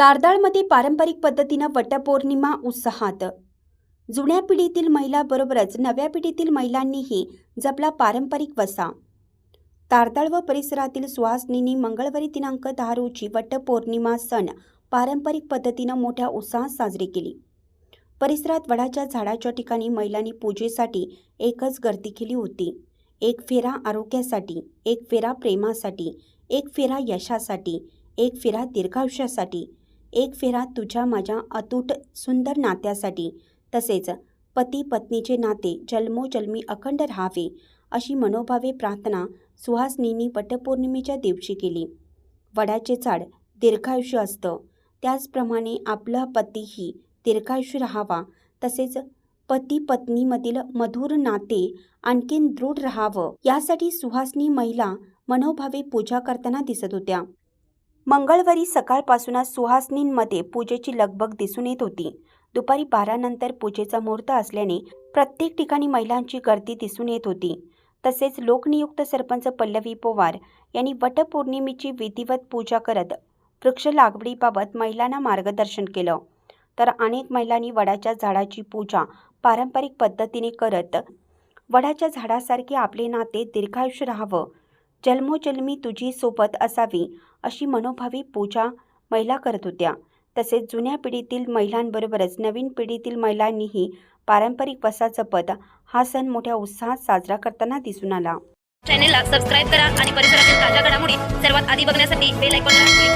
तारदाळमध्ये पारंपरिक पद्धतीनं वटपौर्णिमा उत्साहात. जुन्या पिढीतील महिलाबरोबरच नव्या पिढीतील महिलांनीही जपला पारंपरिक वसा. तारदाळ व परिसरातील सुहासनींनी मंगळवारी दिनांक दहा रोजी वटपौर्णिमा सण पारंपरिक पद्धतीनं मोठ्या उत्साहात साजरी केली. परिसरात वडाच्या झाडाच्या ठिकाणी महिलांनी पूजेसाठी एकच गर्दी केली होती. एक फेरा आरोग्यासाठी एक फेरा प्रेमासाठी एक फेरा यशासाठी एक फेरा दीर्घायुष्यासाठी एक फेरा तुझ्या माझ्या अतूट सुंदर नात्यासाठी. तसेच पती पत्नीचे नाते जन्मोजन्मी अखंड राहावे अशी मनोभावे प्रार्थना सुहासनींनी वटपौर्णिमेच्या दिवशी केली. वडाचे झाड दीर्घायुष्य असतं. त्याचप्रमाणे आपला पतीही दीर्घायुष्य राहावा. तसेच पती पत्नीमधील मधुर नाते आणखीन दृढ राहावं. यासाठी सुहासनी महिला मनोभावे पूजा करताना दिसत होत्या. मंगळवारी सकाळपासूनच सुहासनींमध्ये पूजेची लगबग दिसून येत होती. दुपारी बारानंतर पूजेचा मुहूर्त असल्याने प्रत्येक ठिकाणी महिलांची गर्दी दिसून येत होती. तसेच लोकनियुक्त सरपंच पल्लवी पवार यांनी वटपौर्णिमेची विधिवत पूजा करत वृक्ष लागवडीबाबत महिलांना मार्गदर्शन केलं. तर अनेक महिलांनी वडाच्या झाडाची पूजा पारंपरिक पद्धतीने करत वडाच्या झाडासारखे आपले नाते दीर्घायुष्य राहावं जन्मोजन्मी तुझी सोबत असावी अशी मनोभावी पूजा महिला करत होत्या. तसेच जुन्या पिढीतील महिलांबरोबरच नवीन पिढीतील महिलांनीही पारंपरिक वसा जपत हा सण मोठ्या उत्साहात साजरा करताना दिसून आला. चॅनेलला सबस्क्राईब करा आणि परिसरातील ताज्या घडामोडी सर्वात आधी बघण्यासाठी बेल ऐकून